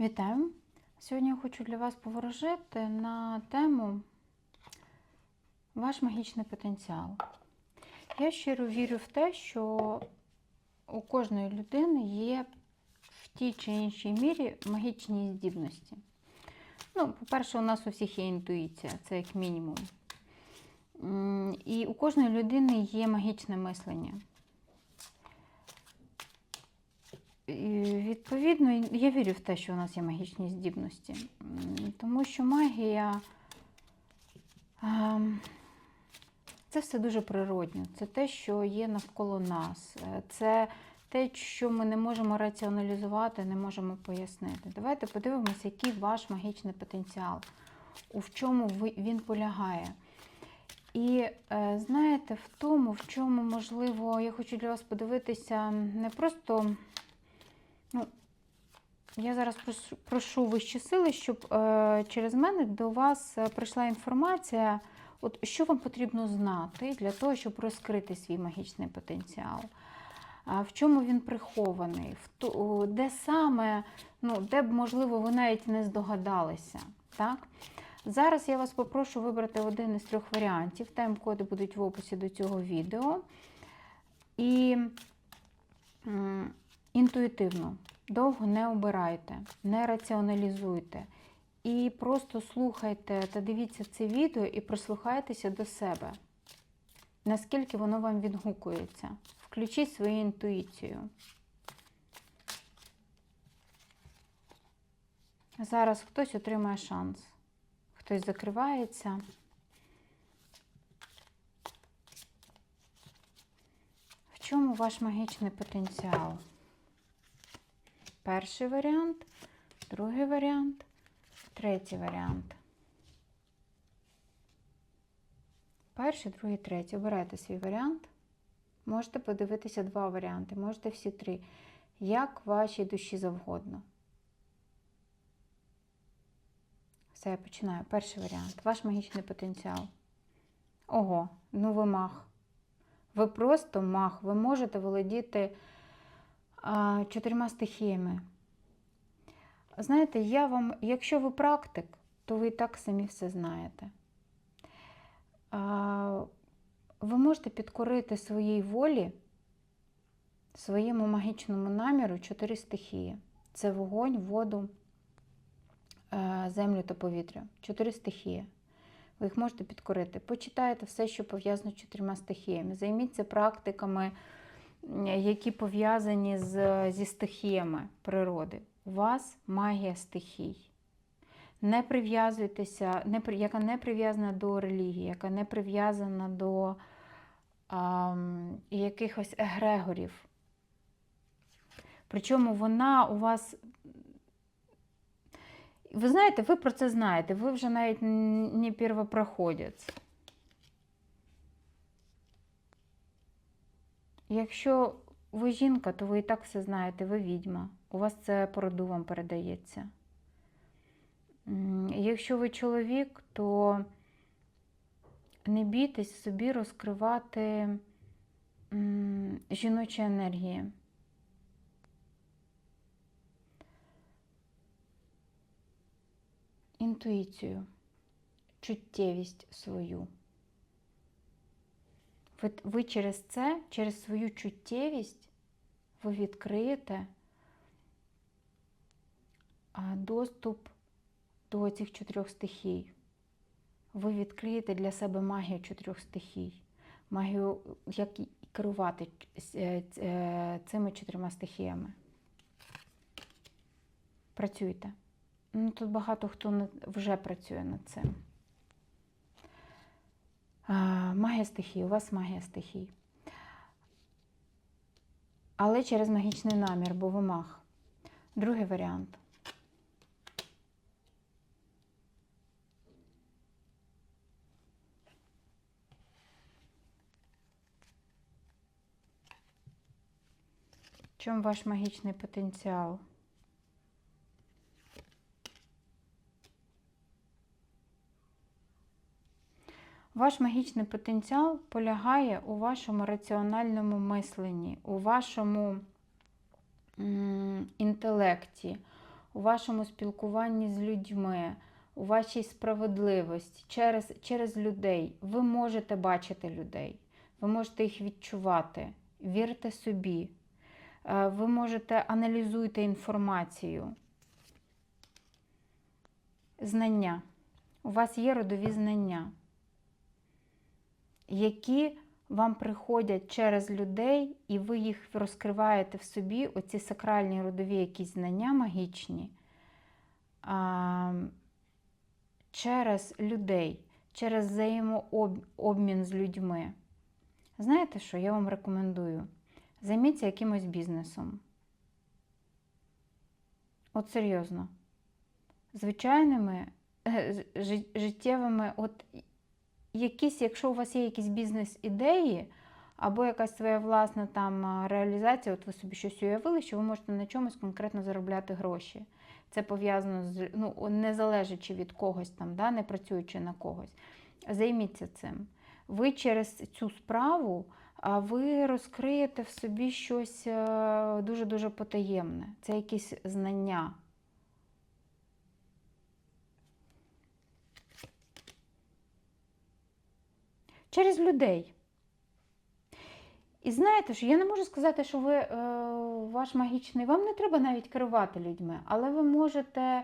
Вітаю! Сьогодні я хочу для вас поворожити на тему Ваш магічний потенціал. Я щиро вірю в те, що у кожної людини є в тій чи іншій мірі магічні здібності. Ну, по-перше, у нас у всіх є інтуїція, це як мінімум. І у кожної людини є магічне мислення. І, Відповідно, я вірю в те, що у нас є магічні здібності. Тому що магія ем, це все дуже природньо. Це те, що є навколо нас. Е, Це те, що ми не можемо раціоналізувати, не можемо пояснити. Давайте подивимося, який ваш магічний потенціал, у чому він полягає. І е, знаєте, в тому, в чому, можливо, я хочу для вас подивитися не просто. Ну, я зараз прошу, вищі сили, щоб е, через мене до вас е, прийшла інформація, от що вам потрібно знати для того, щоб розкрити свій магічний потенціал. А в чому він прихований, в о, де саме, ну, де б, можливо, ви навіть не здогадалися. Так? Зараз я вас попрошу вибрати один із трьох варіантів. Тайм-коди будуть в описі до цього відео. І м, інтуїтивно, довго не обирайте, не раціоналізуйте. І просто слухайте та дивіться це відео і прислухайтеся до себе. Наскільки воно вам відгукується. Включіть свою інтуїцію. Зараз хтось отримає шанс, хтось закривається. В чому ваш магічний потенціал? Перший варіант, другий варіант, третій варіант. Перший, другий, третій. Обирайте свій варіант. Можете подивитися два варіанти, можете всі три. Як вашій душі завгодно. Все, я починаю. Перший варіант. Ваш магічний потенціал. Ого, ну ви мах. Ви просто мах. Ви можете володіти чотирма стихіями. Знаєте, я вам, якщо ви практик, то ви і так самі все знаєте. Ви можете підкорити своїй волі, своєму магічному наміру чотири стихії: це вогонь, воду, е, землю та повітря. Чотири стихії. Ви їх можете підкорити. Почитайте все, що пов'язано з чотирма стихіями. Займіться практиками, які пов'язані з, зі стихіями природи. У вас магія стихій. Не прив'язуйтеся, не, яка не прив'язана до релігії, яка не прив'язана до ам, якихось егрегорів. Причому вона у вас. Ви знаєте, ви про це знаєте, ви вже навіть не первопроходець. Якщо ви жінка, то ви і так все знаєте, ви відьма. У вас це по роду вам передається. Якщо ви чоловік, то не бійтесь собі розкривати жіночі енергії. Інтуїцію, чуттєвість свою. Ви, ви через це, через свою чуттєвість, ви відкриєте доступ до цих чотирьох стихій. Ви відкриєте для себе магію чотирьох стихій, магію, як керувати е, е, цими чотирма стихіями. Працюйте. Ну, тут багато хто вже працює над цим. Магія стихій, у вас магія стихій. Але через магічний намір, бо ви маг. Другий варіант. В чому ваш магічний потенціал? Ваш магічний потенціал полягає у вашому раціональному мисленні, у вашому інтелекті, у вашому спілкуванні з людьми, у вашій справедливості через, через людей. Ви можете бачити людей, ви можете їх відчувати. Вірте собі. Е, Ви можете аналізуйте інформацію. Знання. У вас є родові знання, які вам приходять через людей, і ви їх розкриваєте в собі, оці сакральні родові якісь знання магічні, а, через людей, через взаємообмін з людьми. Знаєте що? Я вам рекомендую. Займіться якимось бізнесом. От серйозно. Звичайними е, життєвими, от якісь, якщо у вас є якісь бізнес-ідеї, або якась своя власна там реалізація, от ви собі щось уявили, що ви можете на чомусь конкретно заробляти гроші. Це пов'язано з ну, не залежачи від когось там, да, не працюючи на когось. Займіться цим. Ви через цю справу а ви розкриєте в собі щось е, дуже-дуже потаємне. Це якісь знання. Через людей. І знаєте, що я не можу сказати, що ви е, ваш магічний, вам не треба навіть керувати людьми, але ви можете,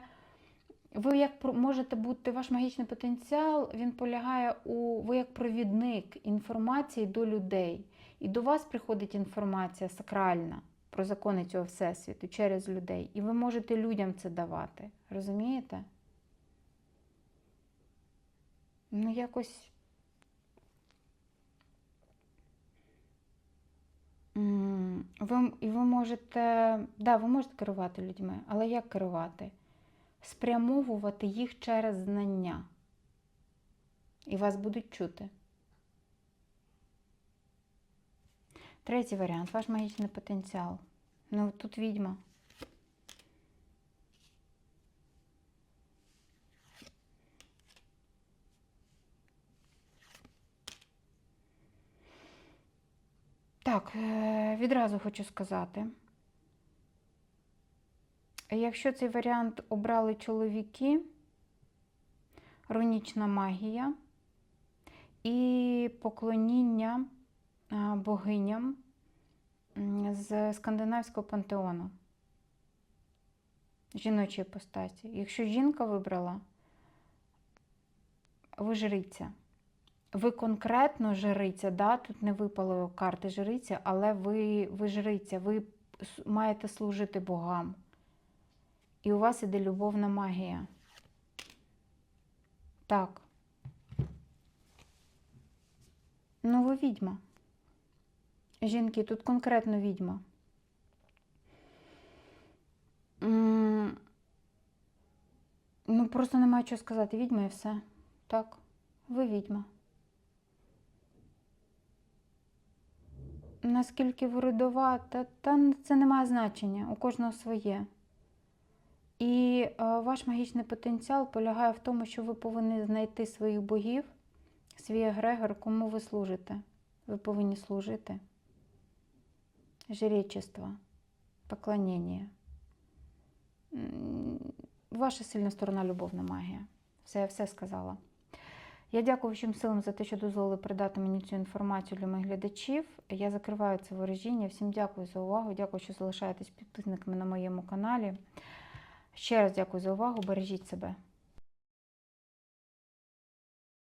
ви як можете бути, ваш магічний потенціал, він полягає у ви як провідник інформації до людей. І до вас приходить інформація сакральна про закони цього всесвіту через людей. І ви можете людям це давати. Розумієте? Ну, якось. Ви, і ви можете, да, ви можете керувати людьми, але як керувати? Спрямовувати їх через знання. І вас будуть чути. Третій варіант ваш магічний потенціал. Ну, тут відьма. Так, е, відразу хочу сказати. Якщо цей варіант обрали чоловіки, рунічна магія і поклоніння богиням з скандинавського пантеону, жіночої постаті. Якщо жінка вибрала, ви. Ви конкретно жриця, да? тут не випало карти жриця, але ви, ви жриця, ви маєте служити богам. І у вас іде любовна магія. Так. Ну, ви відьма. Жінки, тут конкретно відьма. Ну, просто немає чого сказати. Відьма і все. Так, ви відьма. Наскільки ви та, та це не має значення, у кожного своє. І е, ваш магічний потенціал полягає в тому, що ви повинні знайти своїх богів, свій егрегор, кому ви служите. Ви повинні служити. Жречество, поклоніння. М, Ваша сильна сторона любовна магія. Все, я все сказала. Я дякую всім силам за те, що дозволили передати мені цю інформацію для моїх глядачів. Я закриваю це ворожіння. Всім дякую за увагу. Дякую, що залишаєтесь підписниками на моєму каналі. Ще раз дякую за увагу. Бережіть себе.